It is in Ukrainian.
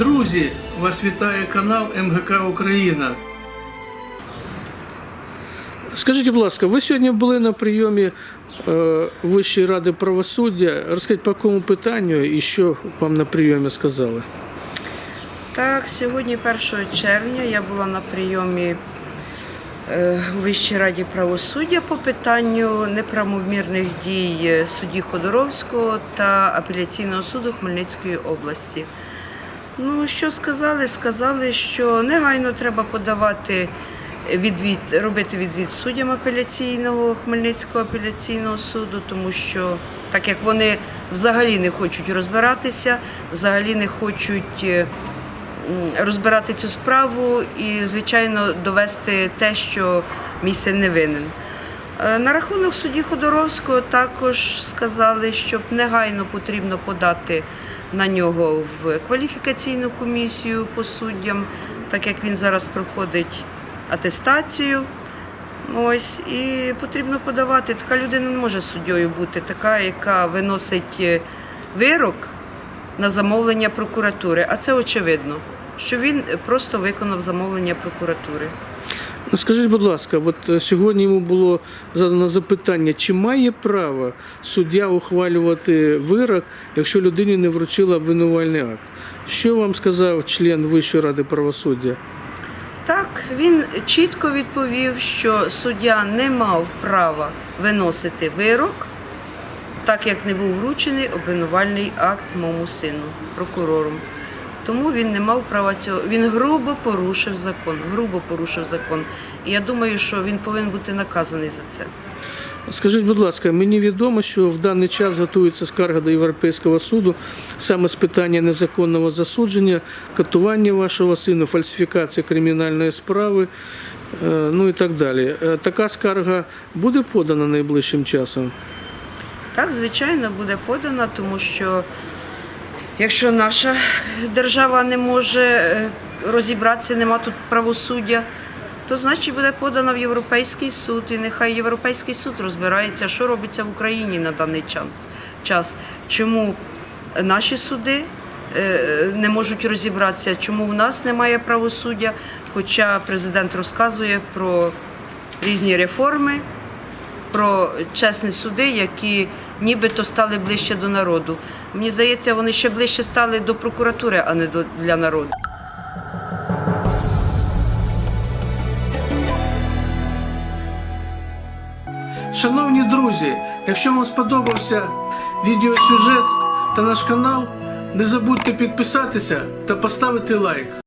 Друзі, вас вітає канал МГК Україна. Скажіть, будь ласка, ви сьогодні були на прийомі е, Вищої ради правосуддя. Розкажіть, по якому питанню і що вам на прийомі сказали? Так, сьогодні, 1 червня, я була на прийомі е, у Вищій раді правосуддя по питанню неправомірних дій судді Ходоровського та апеляційного суду Хмельницької області. Ну, що сказали? Сказали, що негайно треба подавати відвід, робити відвід суддям апеляційного Хмельницького апеляційного суду, тому що так як вони взагалі не хочуть розбиратися, взагалі не хочуть е, розбирати цю справу і, звичайно, довести те, що мій син не винен. Е, На рахунок судді Ходоровського також сказали, що негайно потрібно подати на нього в кваліфікаційну комісію по суддям, так як він зараз проходить атестацію. Ось і потрібно подавати. Така людина не може суддєю бути, така, яка виносить е, вирок на замовлення прокуратури. А це очевидно, що він просто виконав замовлення прокуратури. Ну, Скажіть, будь ласка, от е, сьогодні йому було задано запитання, чи має право суддя ухвалювати вирок, якщо людині не вручила обвинувальний акт? Що вам сказав член Вищої ради правосуддя? Так, він чітко відповів, що суддя не мав права виносити вирок, так як не був вручений обвинувальний акт моєму сину, прокурором. Тому він не мав права цього. Він грубо порушив закон. Грубо порушив закон. І я думаю, що він повинен бути наказаний за це. Скажіть, будь ласка, мені відомо, що в даний час готується скарга до Європейського суду саме з питання незаконного засудження, катування вашого сина, фальсифікація кримінальної справи, е, ну і так далі. Е, Така скарга буде подана найближчим часом? Так, звичайно, буде подана, тому що якщо наша держава не може е, розібратися, нема тут правосуддя, то значить буде подана в Європейський суд. І нехай Європейський суд розбирається, що робиться в Україні на даний час. час. Чому наші суди е, не можуть розібратися, чому в нас немає правосуддя, хоча президент розказує про різні реформи про чесні суди, які нібито стали ближче до народу. Мені здається, вони ще ближче стали до прокуратури, а не до для народу. Шановні друзі, якщо вам сподобався відеосюжет та наш канал, не забудьте підписатися та поставити лайк.